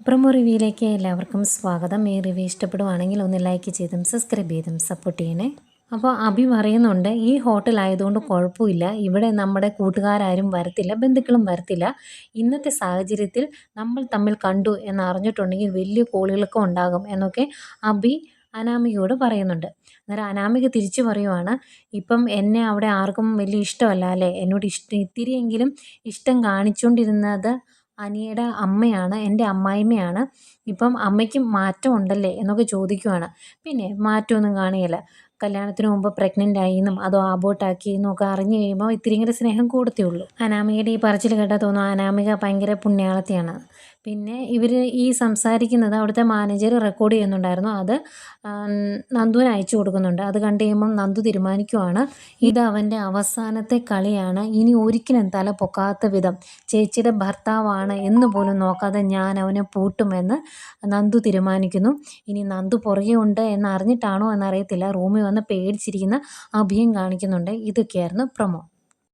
Promo റിവ്യൂയിലേക്ക് എല്ലാവർക്കും സ്വാഗതം. ഈ റിവ്യൂ ഇഷ്ടപ്പെടുവാണെങ്കിൽ ഒന്ന് ലൈക്ക് ചെയ്തും സബ്സ്ക്രൈബ് ചെയ്തും സപ്പോർട്ട് ചെയ്യണേ. അപ്പോൾ അഭി പറയുന്നുണ്ട് ഈ ഹോട്ടൽ ആയതുകൊണ്ട് കുഴപ്പമില്ല. ഇവിടെ നമ്മുടെ കൂട്ടുകാരും വരത്തില്ല ബന്ധുക്കളും വരത്തില്ല. ഇന്നത്തെ സാഹചര്യത്തിൽ നമ്മൾ തമ്മിൽ കണ്ടു എന്ന് അറിഞ്ഞിട്ടുണ്ടെങ്കിൽ വലിയ കോളികളൊക്കെ ഉണ്ടാകും എന്നൊക്കെ അഭി അനാമികയോട് പറയുന്നുണ്ട്. അന്നേരം അനാമിക തിരിച്ചു പറയുവാണ് ഇപ്പം എന്നെ അവിടെ ആർക്കും വലിയ ഇഷ്ടമല്ല അല്ലേ? എന്നോട് ഇഷ്ടം ഇത്തിരിയെങ്കിലും ഇഷ്ടം കാണിച്ചുകൊണ്ടിരുന്നത് അനിയുടെ അമ്മയാണ് എന്റെ അമ്മായിമ്മയാണ്. ഇപ്പം അമ്മയ്ക്കും മാറ്റം ഉണ്ടല്ലേ എന്നൊക്കെ ചോദിക്കുവാണ്. പിന്നെ മാറ്റമൊന്നും കാണുകയില്ല കല്യാണത്തിന് മുമ്പ് പ്രഗ്നന്റ് ആയി എന്നും അതോ ആബോട്ടാക്കി എന്നും ഒക്കെ അറിഞ്ഞു കഴിയുമ്പോൾ ഇത്തിരിയെങ്കിലും സ്നേഹം കൂടത്തേ ഉള്ളൂ. അനാമികയുടെ ഈ പറച്ചിൽ കേട്ടാൽ തോന്നും അനാമിക ഭയങ്കര പുണ്യാളത്തിയാണ്. പിന്നെ ഇവർ ഈ സംസാരിക്കുന്നത് അവിടുത്തെ മാനേജർ റെക്കോർഡ് ചെയ്യുന്നുണ്ടായിരുന്നു. അത് നന്ദുവിന് അയച്ചു കൊടുക്കുന്നുണ്ട്. അത് കണ്ടു കഴിയുമ്പം നന്ദു തീരുമാനിക്കുവാണ് ഇത് അവന്റെ അവസാനത്തെ കളിയാണ്. ഇനി ഒരിക്കലും തല പൊക്കാത്ത വിധം ചേച്ചിയുടെ ഭർത്താവാണ് എന്ന് പോലും നോക്കാതെ ഞാൻ അവനെ പൂട്ടുമെന്ന് നന്ദു തീരുമാനിക്കുന്നു. ഇനി നന്ദു പുറകെ ഉണ്ട് എന്ന് അറിഞ്ഞിട്ടാണോ എന്നറിയത്തില്ല. റൂമിൽ വന്ന് പേടിച്ചിരിക്കുന്ന അഭിയും കാണിക്കുന്നുണ്ട്. ഇതൊക്കെയായിരുന്നു പ്രൊമോ.